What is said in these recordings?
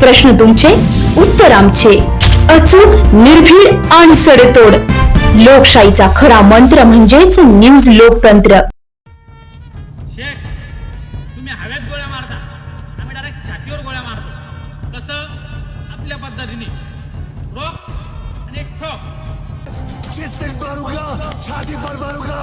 प्रश्न तुमचे उत्तर आमचे. अचूक निर्भीड आणि सडेतोड. लोकशाहीचा खरा मंत्र म्हणजेच न्यूज लोकतंत्र. शेठ तुम्ही हवेत गोळ्या मारता. आम्ही डायरेक्ट छातीवर गोळ्या मारतो. कसं आपल्या पद्धतीने. रोक आणि ठोक. चेस्टेड मारूंगा छाती पर मारूंगा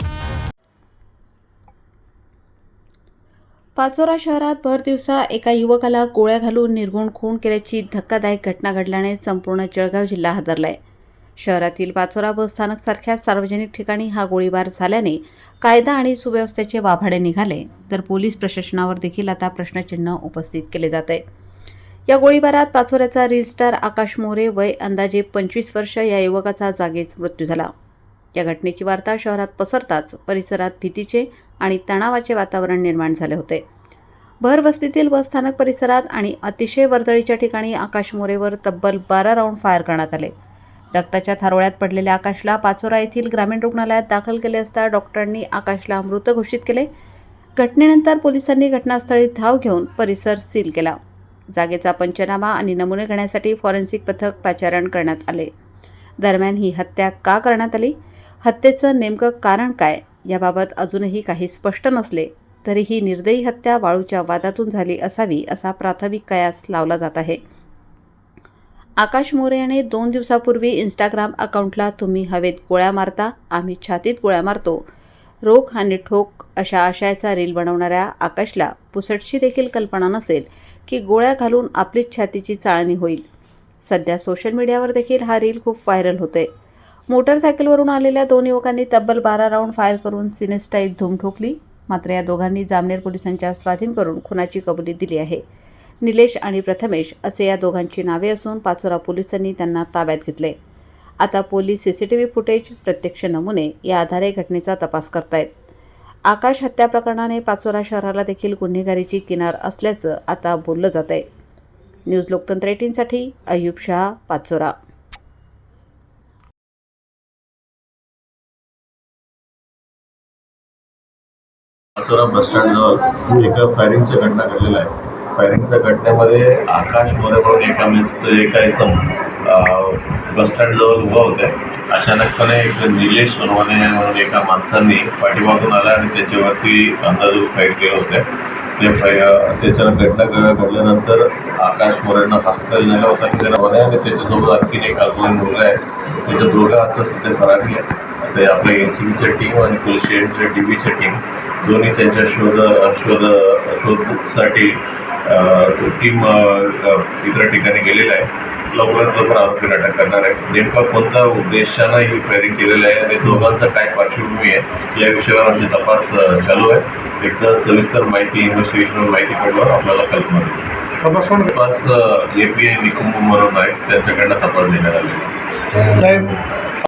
पाचोरा शहरात भर दिवसा एका युवकाला गोळ्या घालून निर्गुण खून केल्याची धक्कादायक घटना घडल्याने संपूर्ण जळगाव जिल्हा हादरला आहे शहरातील पाचोरा बस स्थानकसारख्या सार्वजनिक ठिकाणी हा गोळीबार झाल्याने कायदा आणि सुव्यवस्थेचे वाभाडे निघाले तर पोलीस प्रशासनावर देखील आता प्रश्नचिन्ह उपस्थित केले जात आहे या गोळीबारात पाचोऱ्याचा रील स्टार आकाश मोरे वय अंदाजे पंचवीस वर्ष या युवकाचा जागीच मृत्यू झाला. या घटनेची वार्ता शहरात पसरताच परिसरात भीतीचे आणि तणावाचे वातावरण निर्माण झाले होते. भरवस्तीतील बसस्थानक परिसरात आणि अतिशय वर्दळीच्या ठिकाणी आकाश मोरेवर तब्बल बारा राऊंड फायर करण्यात आले. रक्ताच्या थारोळ्यात पडलेल्या आकाशला पाचोरा येथील ग्रामीण रुग्णालयात दाखल केले असता डॉक्टरांनी आकाशला मृत घोषित केले. घटनेनंतर पोलिसांनी घटनास्थळी धाव घेऊन परिसर सील केला. जागेचा पंचनामा आणि नमुने घेण्यासाठी फॉरेन्सिक पथक पाचारण करण्यात आले. दरम्यान ही हत्या का करण्यात आली? हत्येचं नेमकं कारण काय? याबाबत अजूनही काही स्पष्ट नसले. तरी ही निर्दयी हत्या वाळूच्या वादातून झाली असावी असा प्राथमिक कयास लावला जात आहे. आकाश मोरे याने दोन दिवसापूर्वी इंस्टाग्राम अकाउंटला तुम्ही हवेत गोळ्या मारता आम्ही छातीत गोळ्या मारतो. रोख आणि ठोक अशा आशयाचा रील बनवणाऱ्या आकाशला पुसटची देखील कल्पना नसेल की गोळ्या घालून आपलीच छातीची चाळणी होईल. सध्या सोशल मीडियावर देखील हा रील खूप व्हायरल होतोय. मोटरसायकलवरून आलेल्या दोन युवकांनी तब्बल बारा राऊंड फायर करून सिनेस्टाईल धूम ठोकली. मात्र या दोघांनी जामनेर पोलिसांच्या स्वाधीन करून खुनाची कबुली दिली आहे. निलेश आणि प्रथमेश असे या दोघांची नावे असून पाचोरा पोलिसांनी त्यांना ताब्यात घेतले. आता पोलीस सीसीटीव्ही फुटेज प्रत्यक्ष नमुने या आधारे घटनेचा तपास करतायत. आकाश हत्या प्रकरणाने पाचोरा शहराला देखील गुन्हेगारीची किनार असल्याचं आता बोललं जात आहे न्यूज लोकतंत्र एटीनसाठी अयुब शहा पाचोरा. बस स्टँडजवळ एका फायरिंगच्या घटना घडलेल्या आहे फायरिंगच्या घटनेमध्ये आकाश मोरे म्हणून एका मिस एका इसम बस स्टँडजवळ उभा होते अचानकपणे एक निलेश सोनवाने म्हणून एका माणसांनी पाठीमागून आला आणि त्याच्यावरती अंदाजून फाईट केलं होतं. ते फाय त्याच्या घटना घडल्यानंतर आकाश मोरेंना हॉस्पिटल झाला होता की त्याला आणि त्याच्यासोबत आणखीन एक अजून त्याच्या दोघं आता सध्या फरारी आहे ते आपल्या एन सी बीच्या टीम आणि पोलीस स्टेशनच्या डी बीच्या टीम दोन्ही त्यांच्या शोध शोध शोधसाठी टीम इतर ठिकाणी गेलेला आहे. लवकरात लवकर आरोपीला अटक करणार आहे. नेमका कोणत्या उद्देशानं ही फायरिंग केलेलं आहे आणि दोघांचं काय पार्श्वभूमी आहे या विषयावर आमचे तपास चालू आहे. एकदा सविस्तर माहिती इन्व्हेस्टिगेशन माहिती कळल्यावर आपल्याला कल्पना. तपास तपास ए पी आय निकुंभ म्हणून आहे त्यांच्याकडनं तपास देण्यात आलेला आहे साहेब